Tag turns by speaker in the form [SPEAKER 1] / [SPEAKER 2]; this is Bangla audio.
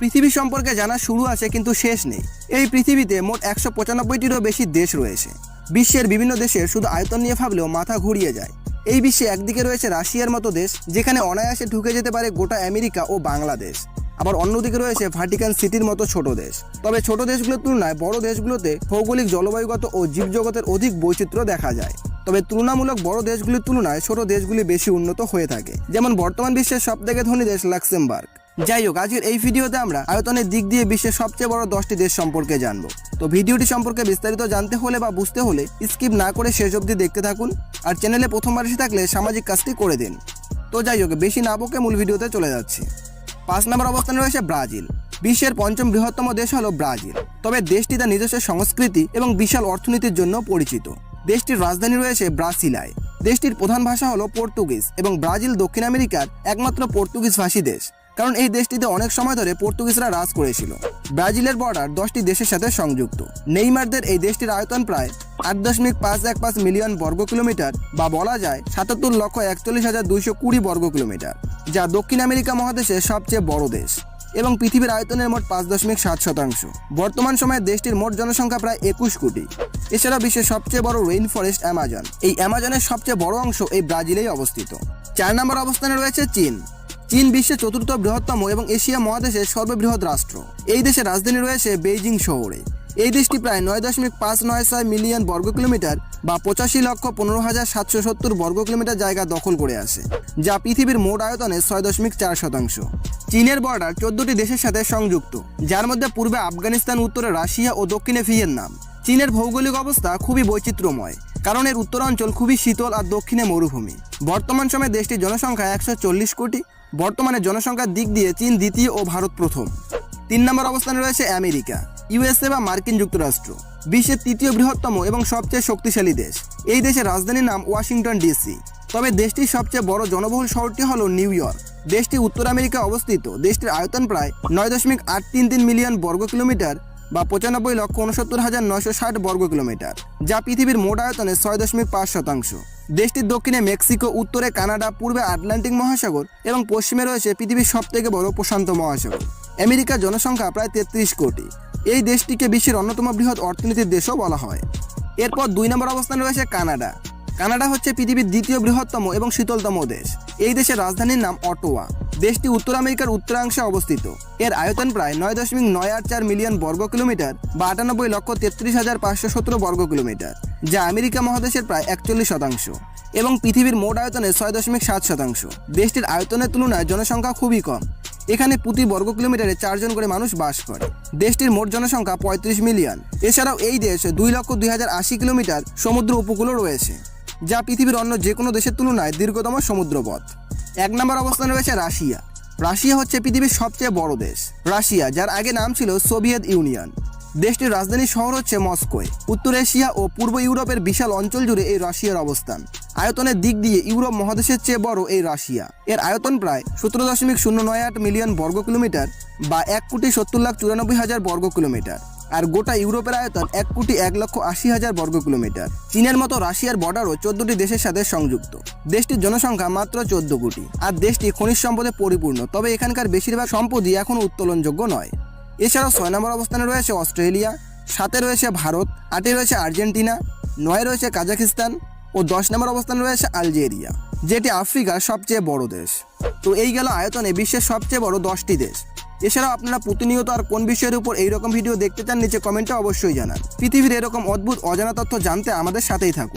[SPEAKER 1] পৃথিবী সম্পর্কে জানা শুরু আছে কিন্তু শেষ নেই। এই পৃথিবীতে মোট একশো পঁচানব্বইটিরও বেশি দেশ রয়েছে। বিশ্বের বিভিন্ন দেশের শুধু আয়তন নিয়ে ভাবলেও মাথা ঘুরিয়ে যায়। এই বিশ্বে একদিকে রয়েছে রাশিয়ার মতো দেশ, যেখানে অনায়াসে ঢুকে যেতে পারে গোটা আমেরিকা ও বাংলাদেশ। আবার অন্যদিকে রয়েছে ভাটিকান সিটির মতো ছোট দেশ। তবে ছোট দেশগুলোর তুলনায় বড় দেশগুলোতে ভৌগোলিক জলবায়ুগত ও জীবজগতের অধিক বৈচিত্র্য দেখা যায়। তবে তুলনামূলক বড় দেশগুলির তুলনায় ছোট দেশগুলি বেশি উন্নত হয়ে থাকে। যেমন বর্তমান বিশ্বের সবথেকে ধনী দেশ লাক্সেমবার্গ। যাই হোক, আজকের এই ভিডিওতে আমরা আয়তনের দিক দিয়ে বিশ্বের সবচেয়ে বড় দশটি দেশ সম্পর্কে জানব। তো ভিডিওটি সম্পর্কে বিস্তারিত জানতে হলে বা বুঝতে হলে স্কিপ না করে শেষ অবধি দেখতে থাকুন আর চ্যানেলে প্রথমবার এসে থাকলে সামাজিক কাজটি করে দিন। তো যাই হোক, বেশি না বকে মূল ভিডিওতে চলে যাচ্ছি। পাঁচ নম্বর অবস্থানে রয়েছে ব্রাজিল। বিশ্বের পঞ্চম বৃহত্তম দেশ হলো ব্রাজিল। তবে দেশটি তার নিজস্ব সংস্কৃতি এবং বিশাল অর্থনীতির জন্য পরিচিত। দেশটির রাজধানী রয়েছে ব্রাসিলায়। দেশটির প্রধান ভাষা হলো পর্তুগিজ এবং ব্রাজিল দক্ষিণ আমেরিকার একমাত্র পর্তুগিজ ভাষী দেশ। কারণ এই দেশটিতে অনেক সময় ধরে পর্তুগিজরা রাজ করেছিল। ব্রাজিলের বর্ডার দশটি দেশের সাথে সংযুক্ত। নেইমারদের এই দেশটির আয়তন প্রায় আট দশমিক পাঁচ এক পাঁচ মিলিয়ন বর্গ কিলোমিটার বা বলা যায় সাতাত্তর লক্ষ একচল্লিশ হাজার দুইশো কুড়ি বর্গ কিলোমিটার, যা দক্ষিণ আমেরিকা মহাদেশের সবচেয়ে বড় দেশ এবং পৃথিবীর আয়তনের মোট পাঁচ দশমিক সাত শতাংশ। বর্তমান সময়ে দেশটির মোট জনসংখ্যা প্রায় একুশ কোটি। এছাড়া বিশ্বের সবচেয়ে বড় রেইন ফরেস্ট অ্যামাজন এই অ্যামাজনের সবচেয়ে বড় অংশ এই ব্রাজিলেই অবস্থিত। চার নম্বর অবস্থানে রয়েছে চীন। চীন বিশ্বের চতুর্থ বৃহত্তম এবং এশিয়া মহাদেশের সর্ববৃহৎ রাষ্ট্র। এই দেশের রাজধানী রয়েছে বেইজিং শহরে। এই দেশটি প্রায় নয় দশমিক পাঁচ নয় ছয় মিলিয়ন বর্গ কিলোমিটার বা পঁচাশি লক্ষ পনেরো হাজার সাতশো সত্তর বর্গ কিলোমিটার জায়গা দখল করে আছে, যা পৃথিবীর মোট আয়তনের ছয় দশমিক চার শতাংশ। চীনের বর্ডার চোদ্দটি দেশের সাথে সংযুক্ত, যার মধ্যে পূর্বে আফগানিস্তান, উত্তরে রাশিয়া ও দক্ষিণে ভিয়েতনাম। চীনের ভৌগোলিক অবস্থা খুবই বৈচিত্র্যময়। কারণ এর উত্তরাঞ্চল খুবই শীতল আর দক্ষিণে মরুভূমি। বর্তমান সময়ে দেশটির জনসংখ্যা একশো চল্লিশ কোটি। বর্তমানে জনসংখ্যার দিক দিয়ে চীন দ্বিতীয় ও ভারত প্রথম। তিন নম্বর অবস্থানে রয়েছে আমেরিকা ইউএসএ বা মার্কিন যুক্তরাষ্ট্র। বিশ্বের তৃতীয় বৃহত্তম এবং সবচেয়ে শক্তিশালী দেশ। এই দেশের রাজধানীর নাম ওয়াশিংটন ডিসি। তবে দেশটির সবচেয়ে বড় জনবহুল শহরটি হল নিউ ইয়র্ক। দেশটি উত্তর আমেরিকা অবস্থিত। দেশটির আয়তন প্রায় নয় দশমিক আট তিন তিন মিলিয়ন বর্গ কিলোমিটার বা পঁচানব্বই লক্ষ উনসত্তর হাজার নয়শো ষাট বর্গ কিলোমিটার, যা পৃথিবীর মোট আয়তনের ছয় দশমিক পাঁচ শতাংশ। দেশটির দক্ষিণে মেক্সিকো, উত্তরে কানাডা, পূর্বে আটলান্টিক মহাসাগর এবং পশ্চিমে রয়েছে পৃথিবীর সবথেকে বড় প্রশান্ত মহাসাগর। আমেরিকার জনসংখ্যা প্রায় তেত্রিশ কোটি। এই দেশটিকে বিশ্বের অন্যতম বৃহৎ অর্থনীতির দেশও বলা হয়। এরপর দুই নম্বর অবস্থানে রয়েছে কানাডা। কানাডা হচ্ছে পৃথিবীর দ্বিতীয় বৃহত্তম এবং শীতলতম দেশ। এই দেশের রাজধানীর নাম অটোয়া। দেশটি উত্তর আমেরিকার উত্তরাংশে অবস্থিত। এর আয়তন প্রায় নয় দশমিক নয় আট চার মিলিয়ন বর্গ কিলোমিটার, বা আটানব্বই লক্ষ তেত্রিশ হাজার পাঁচশো সতেরো বর্গ কিলোমিটার, যা আমেরিকা মহাদেশের প্রায় একচল্লিশ শতাংশ, এবং পৃথিবীর মোট আয়তনের ছয় দশমিক সাত শতাংশ। দেশটির আয়তনের তুলনায় জনসংখ্যা খুবই কম। এখানে প্রতি বর্গ কিলোমিটারে চারজন করে মানুষ বাস করে। দেশটির মোট জনসংখ্যা পঁয়ত্রিশ মিলিয়ন। এছাড়াও এই দেশ দুই লক্ষ দুই হাজার আশি কিলোমিটার সমুদ্র উপকূলও রয়েছে, যা পৃথিবীর অন্য যে কোনো দেশের তুলনায় দীর্ঘতম সমুদ্রপথ। এক নম্বর অবস্থানে রয়েছে রাশিয়া। রাশিয়া হচ্ছে পৃথিবীর সবচেয়ে বড় দেশ। রাশিয়া, যার আগে নাম ছিল সোভিয়েত ইউনিয়ন। দেশটির রাজধানী শহর হচ্ছে মস্কোয়। উত্তর এশিয়া ও পূর্ব ইউরোপের বিশাল অঞ্চল জুড়ে এই রাশিয়ার অবস্থান। আয়তনের দিক দিয়ে ইউরোপ মহাদেশের চেয়ে বড় এই রাশিয়া। এর আয়তন প্রায় সতেরো দশমিক শূন্য নয় আট মিলিয়ন বর্গ কিলোমিটার বা এক কোটি সত্তর লাখ চুরানব্বই হাজার বর্গ কিলোমিটার আর গোটা ইউরোপের আয়তন এক কোটি এক লক্ষ আশি হাজার বর্গ কিলোমিটার। চীনের মতো রাশিয়ার বর্ডারও চোদ্দটি দেশের সাথে সংযুক্ত। দেশটির জনসংখ্যা মাত্র চোদ্দ কোটি। আর দেশটি খনিজ সম্পদে পরিপূর্ণ, তবে এখানকার বেশিরভাগ সম্পদই এখনও উত্তোলনযোগ্য নয়। এছাড়াও ছয় নম্বর অবস্থানে রয়েছে অস্ট্রেলিয়া, সাতে রয়েছে ভারত, আটে রয়েছে আর্জেন্টিনা, নয় রয়েছে কাজাকিস্তান ও দশ নম্বর অবস্থানে রয়েছে আলজেরিয়া, যেটি আফ্রিকার সবচেয়ে বড় দেশ। তো এই গেল আয়তনে বিশ্বের সবচেয়ে বড় দশটি দেশ। এছাড়াও আপনারা প্রতিনিয়ত আর কোন বিষয়ের উপর এইরকম ভিডিও দেখতে চান, নিচে কমেন্টে অবশ্যই জানান। পৃথিবীর এরকম অদ্ভুত, অজানা তথ্য জানতে আমাদের সাথেই থাকুন।